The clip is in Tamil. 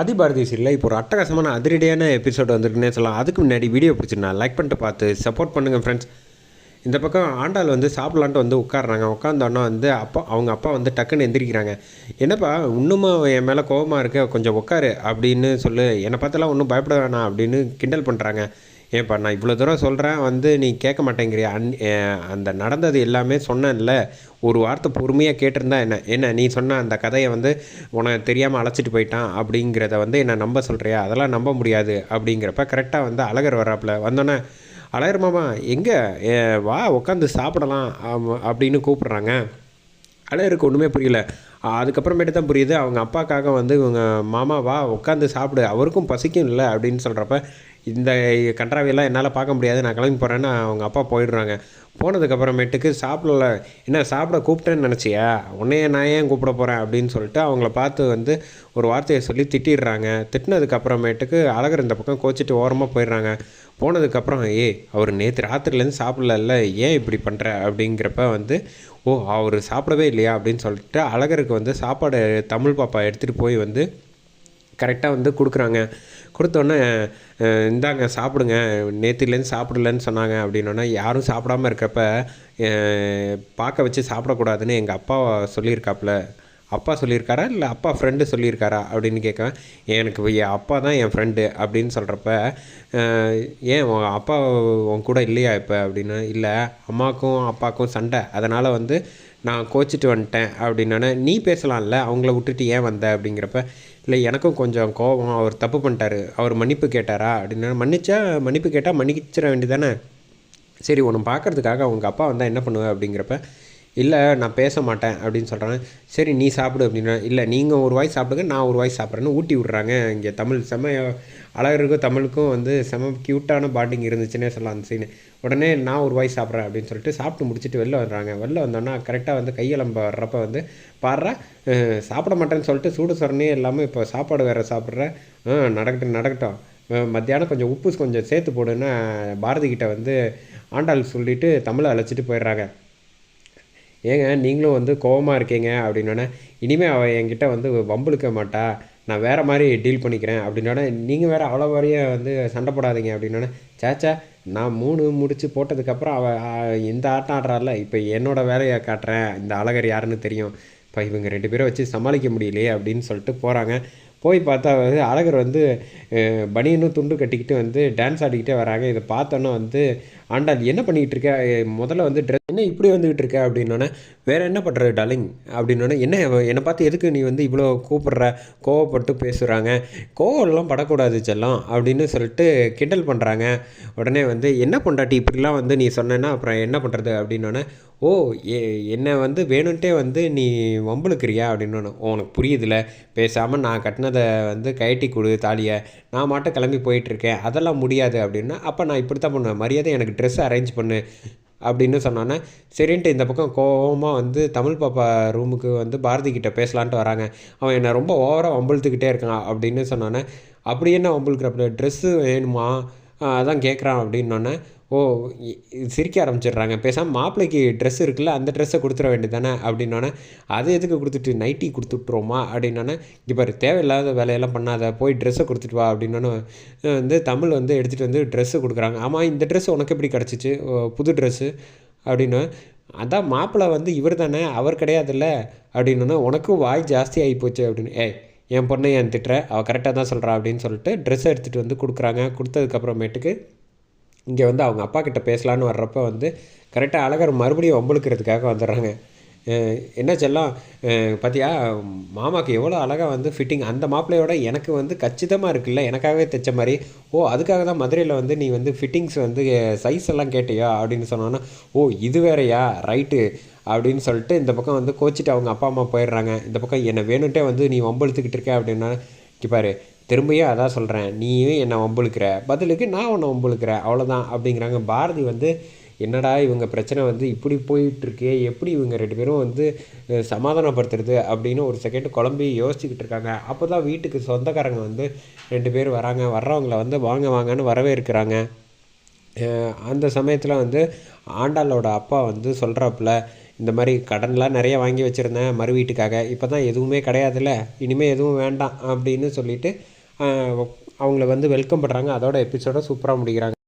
ஆதி பாரதி சீரியலில் இப்போ ஒரு அட்டகாசமான அதிரடியான எபிசோட் வந்திருக்குன்னே சொல்லலாம். அதுக்கு முன்னாடி வீடியோ பிடிச்சிருந்தா லைக் பண்ணிட்டு பார்த்து சப்போர்ட் பண்ணுங்கள் ஃப்ரெண்ட்ஸ் இந்த பக்கம் ஆண்டாள் வந்து சாப்பிட்லான்ட்டு வந்து உட்காடுறாங்க உட்காந்தோன்னா வந்து அப்பா அவங்க அப்பா வந்து டக்குன்னு எந்திரிக்கிறாங்க. என்னப்பா இன்னுமா என் மேலே கோபமாக இருக்க? கொஞ்சம் உட்காரு அப்படின்னு சொல்லு. என்னை பார்த்தெல்லாம் ஒன்றும் பயப்பட வேணாம் அப்படின்னு கிண்டல் பண்ணுறாங்க ஏன்ப்பா நான் இவ்வளோ தூரம் சொல்கிறேன் வந்து நீ கேட்க மாட்டேங்கிறியா? அன் அந்த நடந்தது எல்லாமே சொன்னேன்ல. ஒரு வார்த்தை பொறுமையாக கேட்டிருந்தா என்ன? என்ன நீ சொன்ன அந்த கதையை வந்து உனக்கு தெரியாமல் அழைச்சிட்டு போயிட்டான் அப்படிங்கிறத வந்து என்ன நம்ப சொல்கிறியா அதெல்லாம் நம்ப முடியாது அப்படிங்கிறப்ப கரெக்டாக வந்து அழகர் வராப்பில் வந்தோன்னே அழகர் மாமா எங்கே? வா உட்காந்து சாப்பிடலாம் அப்படின்னு கூப்பிட்றாங்க. அழகருக்கு ஒன்றுமே புரியல. அதுக்கப்புறமேட்டு தான் புரியுது அவங்க அப்பாக்காக வந்து இவங்க மாமா வா உட்காந்து சாப்பிடு அவருக்கும் பசிக்கும் இல்லை அப்படின்னு சொல்கிறப்ப இந்த கன்றாவியெல்லாம் என்னால் பார்க்க முடியாது நான் கிளம்பி போகிறேன்னு அவங்க அப்பா போயிடுறாங்க. போனதுக்கப்புறமேட்டுக்கு சாப்பிடல என்ன சாப்பிட கூப்பிட்டேன்னு நினச்சியா? உன்னைய நான் ஏன் கூப்பிட போகிறேன் அப்படின்னு சொல்லிட்டு அவங்கள பார்த்து வந்து ஒரு வார்த்தையை சொல்லி திட்டிடுறாங்க. திட்டினதுக்கப்புறமேட்டுக்கு அழகர் இந்த பக்கம் கோச்சிட்டு ஓரமாக போயிடுறாங்க. போனதுக்கப்புறம் ஏய் அவர் நேற்று ராத்திரிலேருந்து சாப்பிடல ஏன் இப்படி பண்ணுற அப்படிங்கிறப்ப வந்து ஓ அவர் சாப்பிடவே இல்லையா அப்படின்னு சொல்லிட்டு அழகருக்கு வந்து சாப்பாடு தமிழ் பாப்பா எடுத்துகிட்டு போய் வந்து கரெக்டாக வந்து கொடுக்குறாங்க. கொடுத்தோன்னே இந்தாங்க சாப்பிடுங்க. நேத்திலேருந்து சாப்பிடலன்னு சொன்னாங்க அப்படின்னோடனே யாரும் சாப்பிடாம இருக்கப்ப பார்க்க வச்சு சாப்பிடக்கூடாதுன்னு எங்கள் அப்பா சொல்லியிருக்காப்புல. அப்பா சொல்லியிருக்காரா? இல்லை அப்பா ஃப்ரெண்டு சொல்லியிருக்காரா? அப்படின்னு கேட்குவேன் எனக்கு என் அப்பா தான் என் ஃப்ரெண்டு அப்படின்னு சொல்கிறப்ப ஏன் உன் அப்பா உன் கூட இல்லையா இப்போ அப்படின்னு? இல்லை அம்மாவுக்கும் அப்பாவுக்கும் சண்டை. அதனால் வந்து நான் கோச்சிட்டு வந்துட்டேன் அப்படின்னோடனே நீ பேசலாம்ல அவங்கள விட்டுட்டு ஏன் வந்த அப்படிங்கிறப்ப இல்லை எனக்கும் கொஞ்சம் கோபம். அவர் தப்பு பண்ணிட்டாரு. அவர் மன்னிப்பு கேட்டாரா அப்படின்னு? மன்னிச்சா மன்னிப்பு கேட்டால் மன்னிச்சிட வேண்டியதானே சரி உன்னை பார்க்கறதுக்காக அவங்க அப்பா வந்தால் என்ன பண்ணுவேன் அப்படிங்கிறப்ப இல்லை நான் பேச மாட்டேன் அப்படின்னு சொல்கிறாங்க சரி நீ சாப்பிடு அப்படின்னா இல்லை நீங்கள் ஒரு வாய் சாப்பிடுங்க நான் ஒரு வாய் சாப்பிட்றேன்னு ஊட்டி விட்றாங்க. இங்கே தமிழ் செம அழகருக்கும் தமிழுக்கும் வந்து செம க்யூட்டான பாண்டிங் இருந்துச்சுன்னே சொல்லலாம் அந்த சீனு உடனே நான் ஒரு வாய் சாப்பிட்றேன் அப்படின்னு சொல்லிட்டு சாப்பிட்டு முடிச்சுட்டு வெளில வர்றாங்க. வெளில வந்தோன்னா கரெக்டாக வந்து கையெலம்ப வர்றப்ப வந்து பாடுறா சாப்பிட மாட்டேன்னு சொல்லிட்டு சூடு சொரணே இல்லாமல் இப்போ சாப்பாடு வேறு சாப்பிட்ற நடக்கட்டும் நடக்கட்டும். மத்தியானம் கொஞ்சம் உப்பு கொஞ்சம் சேர்த்து போடுன்னா பாரதி கிட்ட வந்து ஆண்டாள் சொல்லிட்டு தமிழை அழைச்சிட்டு போயிடுறாங்க. ஏங்க நீங்களும் வந்து கோவமாக இருக்கீங்க அப்படின்னோடனே இனிமேல் அவள் என்கிட்ட வந்து வம்பிழுக்க மாட்டா நான் வேறு மாதிரி டீல் பண்ணிக்கிறேன் அப்படின்னோடனே நீங்கள் வேறு அவ்வளோ வரையும் வந்து சண்டை போடாதீங்க அப்படின்னோடனே சேச்சா நான் மூணு முடிச்சு போட்டதுக்கப்புறம் அவள் இந்த ஆட்டம் ஆடுறாள் இப்போ என்னோடய வேலையை காட்டுறேன் இந்த அழகர் யாருன்னு தெரியும். இப்போ இவங்க ரெண்டு பேரும் வச்சு சமாளிக்க முடியலையே அப்படின்னு சொல்லிட்டு போகிறாங்க போய் பார்த்தா வந்து அழகர் வந்து பனியனும் துண்டு கட்டிக்கிட்டு வந்து டான்ஸ் ஆடிக்கிட்டே வராங்க. இதை பார்த்தோன்னே வந்து ஆண்டா அது என்ன பண்ணிக்கிட்டு இருக்க? முதல்ல வந்து ட்ரெஸ் என்ன இப்படி வந்துக்கிட்டு இருக்க? அப்படின்னோடனே வேறு என்ன பண்ணுறது டலிங் அப்படின்னோடனே என்ன என்னை பார்த்து எதுக்கு நீ வந்து இவ்வளோ கூப்பிட்ற? கோவப்பட்டு பேசுகிறாங்க கோவம்லாம் படக்கூடாது செல்லம் அப்படின்னு சொல்லிட்டு கிண்டல் பண்ணுறாங்க உடனே வந்து என்ன பொண்டாட்டி இப்படிலாம் வந்து நீ சொன்னேன்னா அப்புறம் என்ன பண்ணுறது அப்படின்னோடனே ஓ ஏ என்னை வந்து வேணும்ன்ட்டே வந்து நீ வம்புழுக்கிறியா? அப்படின்னு உனக்கு புரியுதுல. பேசாமல் நான் கட்டினதை வந்து கயட்டி கொடு தாலியை. நான் மாட்டும் கிளம்பி போயிட்டுருக்கேன் அதெல்லாம் முடியாது. அப்படின்னா அப்போ நான் இப்படி தான் பண்ணுவேன். மரியாதை எனக்கு ட்ரெஸ் அரேஞ்ச் பண்ணு அப்படின்னு சொன்னோன்னே சரின்ட்டு இந்த பக்கம் கோபமாக வந்து தமிழ் பாப்பா ரூமுக்கு வந்து பாரதி கிட்டே பேசலான்ட்டு வராங்க. அவன் என்னை ரொம்ப ஓவராக வம்பழுத்துக்கிட்டே இருக்கான் அப்படின்னு சொன்னோன்னே அப்படி என்ன வம்பிழுக்கிறப்ப ட்ரெஸ்ஸு வேணுமா? அதான் கேட்குறான் அப்படின்னோடனே ஓ சிரிக்க ஆரம்பிச்சிடுறாங்க. பேசாமல் மாப்பிள்ளைக்கு ட்ரெஸ் இருக்குல்ல அந்த ட்ரெஸ்ஸை கொடுத்துட வேண்டியதானே அப்படின்னோடனே அது எதுக்கு கொடுத்துட்டு நைட்டி கொடுத்துட்ருவோமா அப்படின்னோடனே இங்கே பாரு தேவையில்லாத வேலையெல்லாம் பண்ணாத போய் ட்ரெஸ்ஸை கொடுத்துட்டு வா அப்படின்னோடனே வந்து தமிழ் வந்து எடுத்துகிட்டு வந்து ட்ரெஸ்ஸு கொடுக்குறாங்க. ஆமாம் இந்த ட்ரெஸ் உனக்கு எப்படி கிடச்சிச்சு? ஓ, புது ட்ரெஸ்ஸு அப்படின்னு. அதான் மாப்பிள்ளை வந்து இவர் தானே அவர் கிடையாதுல்ல அப்படின்னோடனே உனக்கும் வாய் ஜாஸ்தி ஆகி போச்சு அப்படின்னு. ஏய் என் பொண்ணை என் திட்டுற? அவள் கரெக்டாக தான் சொல்கிறா அப்படின்னு சொல்லிட்டு ட்ரெஸ் எடுத்துகிட்டு வந்து கொடுக்குறாங்க. கொடுத்ததுக்கப்புறமேட்டுக்கு இங்கே வந்து அவங்க அப்பா கிட்ட பேசலான்னு வர்றப்ப வந்து கரெக்டாக அழகர் மறுபடியும் வம்பளுக்கிறதுக்காக வந்துடுறாங்க. என்ன செல்லாம்? பார்த்தியா மாமாவுக்கு எவ்வளோ அழகாக வந்து ஃபிட்டிங் அந்த மாப்பிள்ளையோட எனக்கு வந்து கச்சிதமாக இருக்குல்ல எனக்காகவே தைச்ச மாதிரி. ஓ அதுக்காக தான் மதுரையில் வந்து நீ வந்து ஃபிட்டிங்ஸ் வந்து சைஸ் எல்லாம் கேட்டியா அப்படின்னு சொன்னோன்னா ஓ இது வேறயா? ரைட்டு அப்படின்னு சொல்லிட்டு இந்த பக்கம் வந்து கோச்சிட்டு அவங்க அப்பா அம்மா போயிடுறாங்க. இந்த பக்கம் என்னை வேணுன்ட்டே வந்து நீ வம்பழுத்துக்கிட்டு இருக்க அப்படின்னா இங்க பாரு திரும்பியும் அதான் சொல்கிறேன் நீயும் என்னை வம்புழுக்கிற. பதிலுக்கு நான் உன்னை வம்புழுக்கிறேன் அவ்வளோதான் அப்படிங்கிறாங்க. பாரதி வந்து என்னடா இவங்க பிரச்சனை வந்து இப்படி போயிட்டுருக்கே. எப்படி இவங்க ரெண்டு பேரும் வந்து சமாதானப்படுத்துறது அப்படின்னு ஒரு செகண்ட் குழம்பி யோசிச்சுக்கிட்டு இருக்காங்க. அப்போ தான் வீட்டுக்கு சொந்தக்காரங்க வந்து ரெண்டு பேர் வராங்க. வர்றவங்கள வந்து வாங்க வாங்கன்னு வரவே இருக்கிறாங்க அந்த சமயத்தில் வந்து ஆண்டாளோட அப்பா வந்து சொல்கிறாப்புல இந்த மாதிரி கடன்லாம் நிறைய வாங்கி வச்சுருந்தேன் மறு வீட்டுக்காக. இப்போ தான் எதுவுமே கிடையாதுல்ல. இனிமேல் எதுவும் வேண்டாம் அப்படின்னு சொல்லிட்டு அவங்கள வந்து வெல்கம் பண்ணுறாங்க அதோட எபிசோட சூப்பராக முடிக்கிறாங்க.